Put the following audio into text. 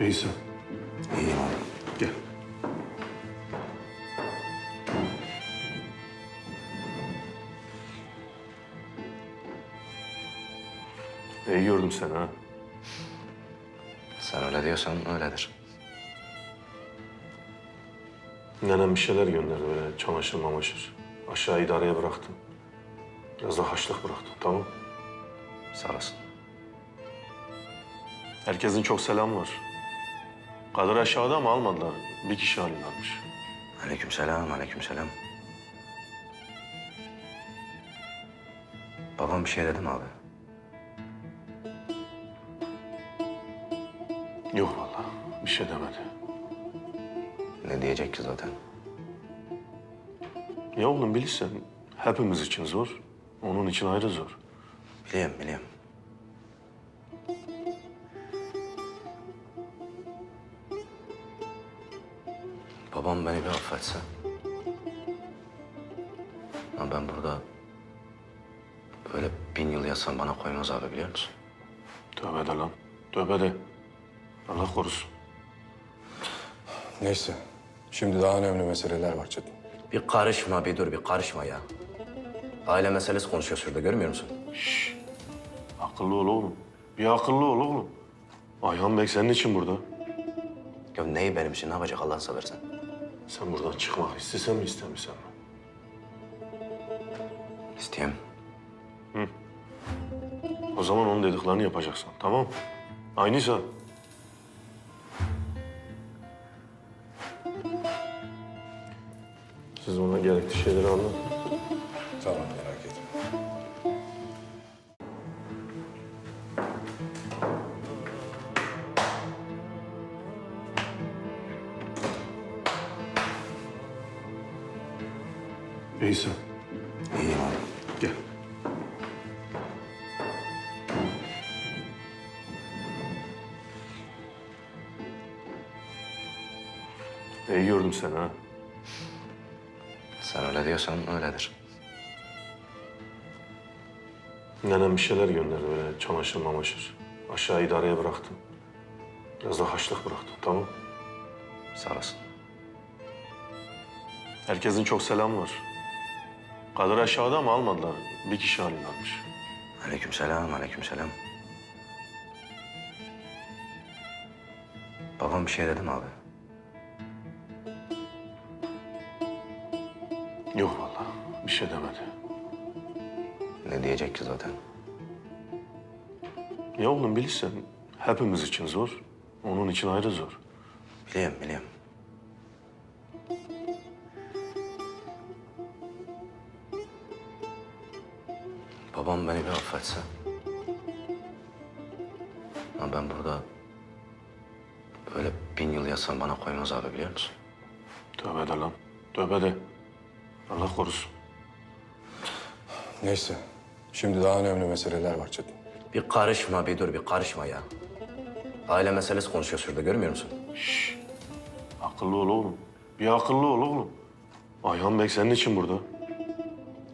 İyisin. İyiyim abi. Gel. İyi gördüm seni ha. Sen öyle diyorsan öyledir. Nenem bir şeyler gönderdi böyle çamaşır mamaşır. Aşağı idareye bıraktım. Biraz da haşlık bıraktım tamam. Sağ olasın. Herkesin çok selam var. Kadir aşağıda ama almadılar. Bir kişi alırlarmış. Aleykümselam, aleykümselam. Babam bir şey dedi mi abi? Yok vallahi bir şey demedi. Ne diyecek ki zaten? Ya oğlum bilirsen hepimiz için zor. Onun için ayrı zor. Biliyorum, biliyorum. Babam beni bir affetse. Ama ben burada böyle bin yıl yatsam bana koymaz abi biliyor musun? Tövbe de lan. Tövbe de. Allah korusun. Neyse. Şimdi daha önemli meseleler var Çetin. Bir karışma bir dur bir karışma ya. Aile meselesi konuşuyor şurada görmüyor musun? Akıllı ol oğlum. Bir akıllı ol oğlum. Ayhan Bey senin için burada. Ya neyi benim için ne yapacak Allah'ını seversen? Sen buradan çıkmak istesen mi istemesen mi? İsteyeyim. O zaman onun dediklerini yapacaksın. Tamam Aynıysa. Siz ona gerekli şeyleri anlatın. Tamam İyisin. İyiyim abi. Gel. İyi gördüm seni ha. Sen öyle diyorsan öyledir. Nenem bir şeyler gönderdi böyle çamaşır mamaşır. Aşağı idareye bıraktım. Biraz da haşlık bıraktım tamam. Sağ olasın. Herkesin çok selam var. Kadir aşağıda ama almadılar. Bir kişi alırlarmış. Aleykümselam, aleykümselam. Babam bir şey dedi mi abi? Yok vallahi bir şey demedi. Ne diyecek ki zaten? Ya oğlum bilirsen hepimiz için zor. Onun için ayrı zor. Biliyorum, biliyorum. Babam beni bir affetse. Ama ben burada böyle bin yıl yatsam bana koymaz abi biliyor musun? Tövbe de lan. Tövbe de. Allah korusun. Neyse. Şimdi daha önemli meseleler var Çetin. Bir karışma bir dur bir karışma ya. Aile meselesi konuşuyor şurada görmüyor musun? Akıllı ol oğlum. Bir akıllı ol oğlum. Ayhan Bey senin için burada.